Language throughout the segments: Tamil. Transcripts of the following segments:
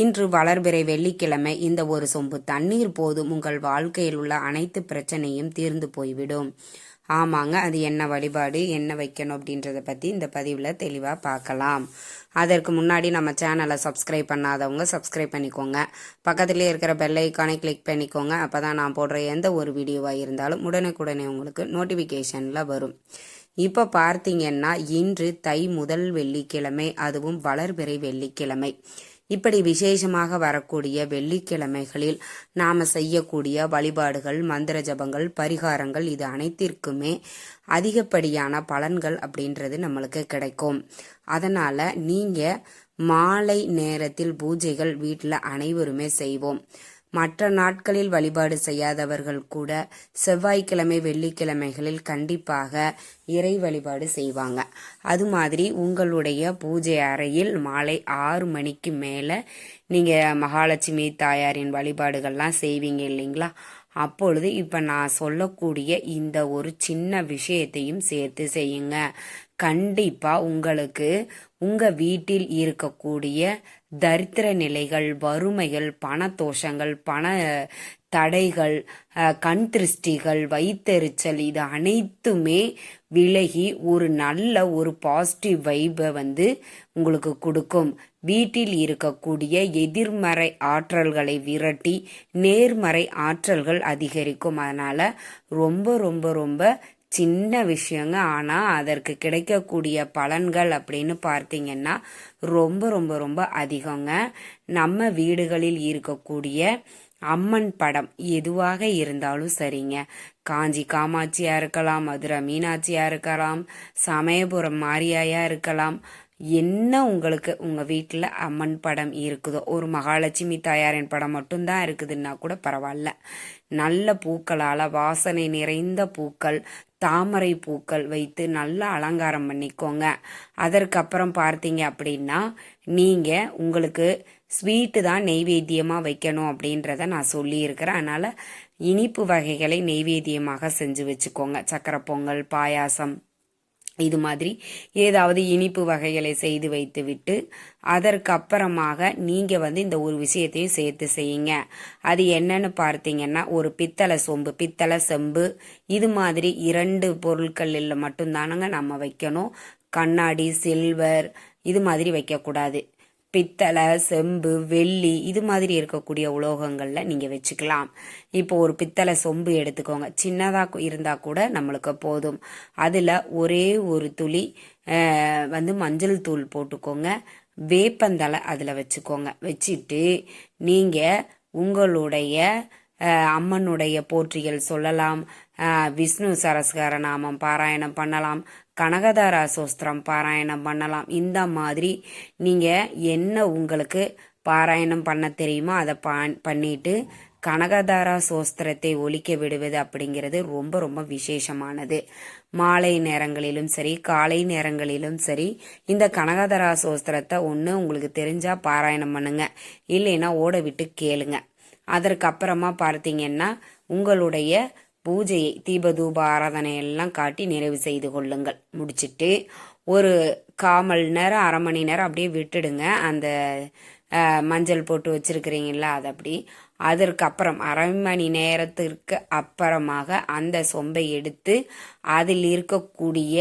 இன்று வளர்பிறை வெள்ளிக்கிழமை. இந்த ஒரு சொம்பு தண்ணீர் போதும் உங்கள் வாழ்க்கையில் உள்ள அனைத்து பிரச்சனையும் தீர்ந்து போய்விடும். ஆமாங்க அது என்ன வழிபாடு என்ன வைக்கணும் அப்படின்றத பற்றி இந்த பதிவில் தெளிவாக பார்க்கலாம். அதற்கு முன்னாடி நம்ம சேனலை சப்ஸ்கிரைப் பண்ணாதவங்க சப்ஸ்கிரைப் பண்ணிக்கோங்க. பக்கத்துலேயே இருக்கிற பெல் ஐக்கானை கிளிக் பண்ணிக்கோங்க. அப்போ தான் நான் போடுற எந்த ஒரு வீடியோவாக இருந்தாலும் உடனுக்குடனே உங்களுக்கு நோட்டிஃபிகேஷனில் வரும். இப்போ பார்த்தீங்கன்னா இன்று தை முதல் வெள்ளிக்கிழமை அதுவும் வளர்பிறை வெள்ளிக்கிழமை. இப்படி விசேஷமாக வரக்கூடிய வெள்ளிக்கிழமைகளில் நாம் செய்யக்கூடிய வழிபாடுகள் மந்திர ஜபங்கள் பரிகாரங்கள் இது அனைத்திற்குமே அதிகப்படியான பலன்கள் அப்படின்றது நம்மளுக்கு கிடைக்கும். அதனால் நீங்கள் மாலை நேரத்தில் பூஜைகள் வீட்டில் அனைவருமே செய்வோம். மற்ற நாட்களில் வழிபாடு செய்யாதவர்கள் கூட செவ்வாய்க்கிழமை வெள்ளிக்கிழமைகளில் கண்டிப்பாக இறை வழிபாடு செய்வாங்க. அது மாதிரி உங்களுடைய பூஜை அறையில் மாலை ஆறு மணிக்கு மேலே நீங்கள் மகாலட்சுமி தாயாரின் வழிபாடுகள்லாம் செய்வீங்க இல்லைங்களா? அப்பொழுது இப்போ நான் சொல்லக்கூடிய இந்த ஒரு சின்ன விஷயத்தையும் சேர்த்து செய்யுங்க. கண்டிப்பாக உங்களுக்கு உங்கள் வீட்டில் இருக்கக்கூடிய தரித்திர நிலைகள் வறுமைகள் பணத்தோஷங்கள் பண தடைகள் கண் திருஷ்டிகள் வைத்தெரிச்சல் இது அனைத்துமே விலகி ஒரு நல்ல ஒரு பாசிட்டிவ் வைப்பை வந்து உங்களுக்கு கொடுக்கும். வீட்டில் இருக்கக்கூடிய எதிர்மறை ஆற்றல்களை விரட்டி நேர்மறை ஆற்றல்கள் அதிகரிக்கும். அதனால் ரொம்ப ரொம்ப ரொம்ப சின்ன விஷயங்க. ஆனால் அதற்கு கிடைக்கக்கூடிய பலன்கள் அப்படின்னு பார்த்தீங்கன்னா ரொம்ப ரொம்ப ரொம்ப அதிகங்க. நம்ம வீடுகளில் இருக்கக்கூடிய அம்மன் படம் எதுவாக இருந்தாலும் சரிங்க. காஞ்சி காமாட்சியாக இருக்கலாம் மதுரை மீனாட்சியாக இருக்கலாம் சமயபுரம் மாரியாயா இருக்கலாம் என்ன உங்களுக்கு உங்கள் வீட்டில் அம்மன் படம் இருக்குதோ ஒரு மகாலட்சுமி தாயாரின் படம் மட்டும்தான் இருக்குதுன்னா கூட பரவாயில்ல. நல்ல பூக்களால் வாசனை நிறைந்த பூக்கள் தாமரை பூக்கள் வைத்து நல்லா அலங்காரம் பண்ணிக்கோங்க. அதற்கப்புறம் பார்த்தீங்க அப்படின்னா நீங்கள் உங்களுக்கு ஸ்வீட்டு தான் நெய்வேத்தியமாக வைக்கணும் அப்படின்றத நான் சொல்லியிருக்கிறேன். அதனால் இனிப்பு வகைகளை நெய்வேத்தியமாக செஞ்சு வச்சுக்கோங்க. சக்கரை பொங்கல் பாயாசம் இது மாதிரி ஏதாவது இனிப்பு வகைகளை செய்து வைத்து விட்டு அதற்கப்புறமாக நீங்கள் வந்து இந்த ஒரு விஷயத்தையும் சேர்த்து செய்யுங்க. அது என்னன்னு பார்த்தீங்கன்னா ஒரு பித்தளை சொம்பு பித்தளை செம்பு இது மாதிரி இரண்டு பொருட்களில் மட்டும்தானுங்க நம்ம வைக்கணும். கண்ணாடி சில்வர் இது மாதிரி வைக்கக்கூடாது. பித்தளை செம்பு வெள்ளி இது மாதிரி இருக்கக்கூடிய உலோகங்களில் நீங்கள் வச்சுக்கலாம். இப்போ ஒரு பித்தளை சொம்பு எடுத்துக்கோங்க. சின்னதாக இருந்தால் கூட நம்மளுக்கு போதும். அதில் ஒரே ஒரு துளி வந்து மஞ்சள் தூள் போட்டுக்கோங்க. வேப்பந்தலை அதில் வச்சுக்கோங்க. வச்சுட்டு நீங்கள் உங்களுடைய அம்மனுடைய போற்றிகள் சொல்லலாம். விஷ்ணு சரஸ்கார நாமம் பாராயணம் பண்ணலாம். கனகதாரா சோஸ்திரம் பாராயணம் பண்ணலாம். இந்த மாதிரி நீங்கள் என்ன உங்களுக்கு பாராயணம் பண்ண தெரியுமோ அதை பா பண்ணிட்டு கனகதாரா சோஸ்திரத்தை ஒழிக்க விடுவது அப்படிங்கிறது ரொம்ப ரொம்ப விசேஷமானது. மாலை நேரங்களிலும் சரி காலை நேரங்களிலும் சரி இந்த கனகதாரா சோஸ்திரத்தை ஒன்று உங்களுக்கு தெரிஞ்சால் பாராயணம் பண்ணுங்க. இல்லைன்னா ஓட விட்டு கேளுங்க. அதற்கப்புறமா பார்த்தீங்கன்னா உங்களுடைய பூஜையை தீபதூப ஆராதனை எல்லாம் காட்டி நிறைவு செய்து கொள்ளுங்கள். முடிச்சுட்டு ஒரு காமல் நேரம் அரை மணி நேரம் அப்படியே விட்டுடுங்க. அந்த மஞ்சள் போட்டு வச்சிருக்கிறீங்களா அது அப்படி. அதற்கப்புறம் அரை மணி நேரத்திற்கு அப்புறமாக அந்த சொம்பை எடுத்து அதில் இருக்கக்கூடிய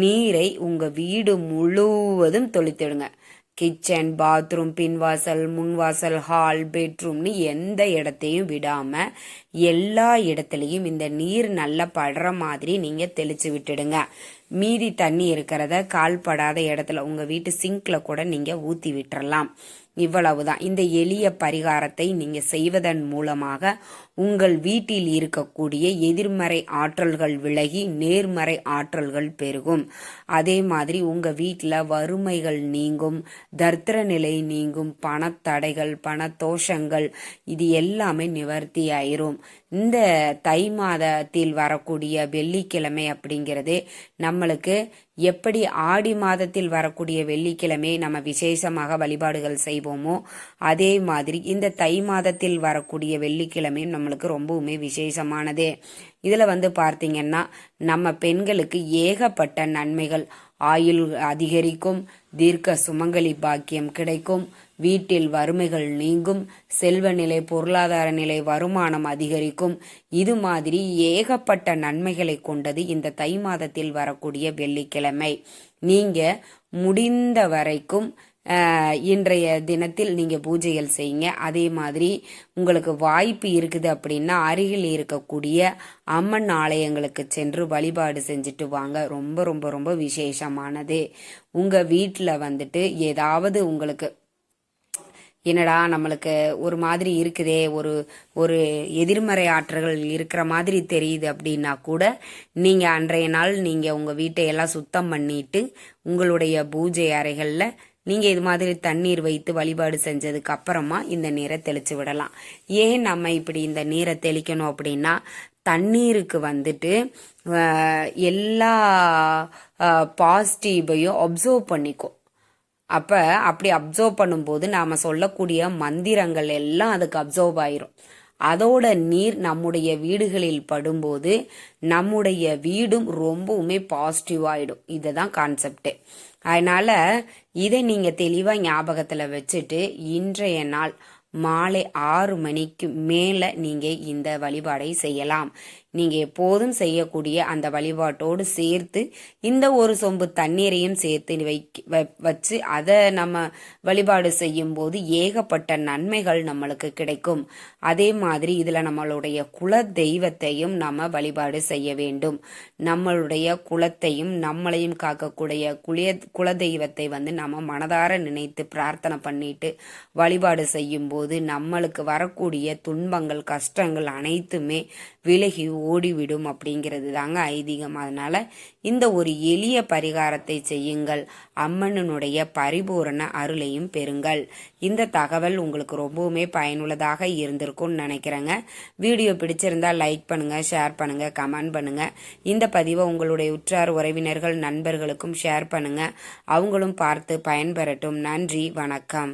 நீரை உங்கள் வீடு முழுவதும் தொளித்திடுங்க. கிச்சன் பாத்ரூம் பின்வாசல் முன்வாசல் ஹால் பெட்ரூம்னு எந்த இடத்தையும் விடாமல் எல்லா இடத்துலையும் இந்த நீர் நல்லா படுற மாதிரி நீங்கள் தெளித்து விட்டுடுங்க. மீதி தண்ணி இருக்கிறத கால்படாத இடத்துல உங்கள் வீட்டு சிங்கில் கூட நீங்கள் ஊற்றி விட்டுறலாம். இவ்வளவுதான். இந்த எளிய பரிகாரத்தை நீங்க செய்வதன் மூலமாக உங்கள் வீட்டில் இருக்கக்கூடிய எதிர்மறை ஆற்றல்கள் விலகி நேர்மறை ஆற்றல்கள் பெருகும். அதே மாதிரி உங்க வீட்டில் வறுமைகள் நீங்கும் தர்த்திர நிலை நீங்கும் பணத்தடைகள் பண தோஷங்கள் இது எல்லாமே நிவர்த்தி ஆயிரும். இந்த தை மாதத்தில் வரக்கூடிய வெள்ளிக்கிழமை அப்படிங்கிறது நம்மளுக்கு எப்படி ஆடி மாதத்தில் வரக்கூடிய வெள்ளிக்கிழமை நம்ம விசேஷமாக வழிபாடுகள் செய்வோமோ அதே மாதிரி இந்த தை மாதத்தில் வரக்கூடிய வெள்ளிக்கிழமையும் நம்மளுக்கு ரொம்பவுமே விசேஷமானது. இதில் வந்து பார்த்தீங்கன்னா நம்ம பெண்களுக்கு ஏகப்பட்ட நன்மைகள். ஆயுள் அதிகரிக்கும் தீர்க்க சுமங்கலி பாக்கியம் கிடைக்கும் வீட்டில் வறுமைகள் நீங்கும் செல்வ நிலை பொருளாதார நிலை வருமானம் அதிகரிக்கும். இது மாதிரி ஏகப்பட்ட நன்மைகளை கொண்டது இந்த தை மாதத்தில் வரக்கூடிய வெள்ளிக்கிழமை. நீங்க முடிந்த வரைக்கும் இன்றைய தினத்தில் நீங்கள் பூஜைகள் செய்யுங்க. அதே மாதிரி உங்களுக்கு வாய்ப்பு இருக்குது அப்படின்னா அருகில் இருக்கக்கூடிய அம்மன் ஆலயங்களுக்கு சென்று வழிபாடு செஞ்சுட்டு வாங்க. ரொம்ப ரொம்ப ரொம்ப விசேஷமானது. உங்கள் வீட்டில் வந்துட்டு ஏதாவது உங்களுக்கு என்னடா நம்மளுக்கு ஒரு மாதிரி இருக்குதே ஒரு ஒரு எதிர்மறை ஆற்றல்கள் இருக்கிற மாதிரி தெரியுது அப்படின்னா கூட நீங்கள் அன்றைய நாள் நீங்கள் உங்கள் வீட்டை எல்லாம் சுத்தம் பண்ணிட்டு உங்களுடைய பூஜை அறைகளில் நீங்கள் இது மாதிரி தண்ணீர் வைத்து வழிபாடு செஞ்சதுக்கு அப்புறமா இந்த நீரை தெளித்து விடலாம். ஏன் நம்ம இப்படி இந்த நீரை தெளிக்கணும் அப்படின்னா தண்ணீருக்கு வந்துட்டு எல்லா பாசிட்டிவையும் அப்சர்வ் பண்ணிக்கும். அப்போ அப்படி அப்சர்வ் பண்ணும்போது நாம் சொல்லக்கூடிய மந்திரங்கள் எல்லாம் அதுக்கு அப்சர்வ் ஆயிரும். அதோட நீர் நம்முடைய வீடுகளில் படும்போது நம்முடைய வீடும் ரொம்பவுமே பாசிட்டிவ் ஆயிடும். இதுதான் கான்செப்ட் அதனால இதை நீங்க தெளிவா ஞாபகத்துல வச்சுட்டு இன்றைய நாள் மாலை ஆறு மணிக்கு மேல நீங்க இந்த வழிபாடை செய்யலாம். நீங்க எப்போதும் செய்யக்கூடிய அந்த வழிபாட்டோடு சேர்த்து இந்த ஒரு சொம்பு தண்ணீரையும் சேர்த்து வைக்க வ- வச்சு அதை நம்ம வழிபாடு செய்யும் போது ஏகப்பட்ட நன்மைகள் நம்மளுக்கு கிடைக்கும். அதே மாதிரி இதுல நம்மளுடைய குல தெய்வத்தையும் நம்ம வழிபாடு செய்ய வேண்டும். நம்மளுடைய குலத்தையும் நம்மளையும் காக்கக்கூடிய குளிய குல தெய்வத்தை வந்து நம்ம மனதார நினைத்து பிரார்த்தனை பண்ணிட்டு வழிபாடு செய்யும் போது நம்மளுக்கு வரக்கூடிய துன்பங்கள் கஷ்டங்கள் அனைத்துமே விலகி ஓடிவிடும் அப்படிங்கிறது தாங்க ஐதீகம். அதனால இந்த ஒரு எளிய பரிகாரத்தை செய்யுங்கள். அம்மனுடைய பரிபூரண அருளையும் பெறுங்கள். இந்த தகவல் உங்களுக்கு ரொம்பவுமே பயனுள்ளதாக இருந்திருக்கும்னு நினைக்கிறேங்க. வீடியோ பிடிச்சிருந்தா லைக் பண்ணுங்க ஷேர் பண்ணுங்க கமெண்ட் பண்ணுங்க. இந்த பதிவை உங்களுடைய உற்றார் உறவினர்கள் நண்பர்களுக்கும் ஷேர் பண்ணுங்க. அவங்களும் பார்த்து பயன்பெறட்டும். நன்றி வணக்கம்.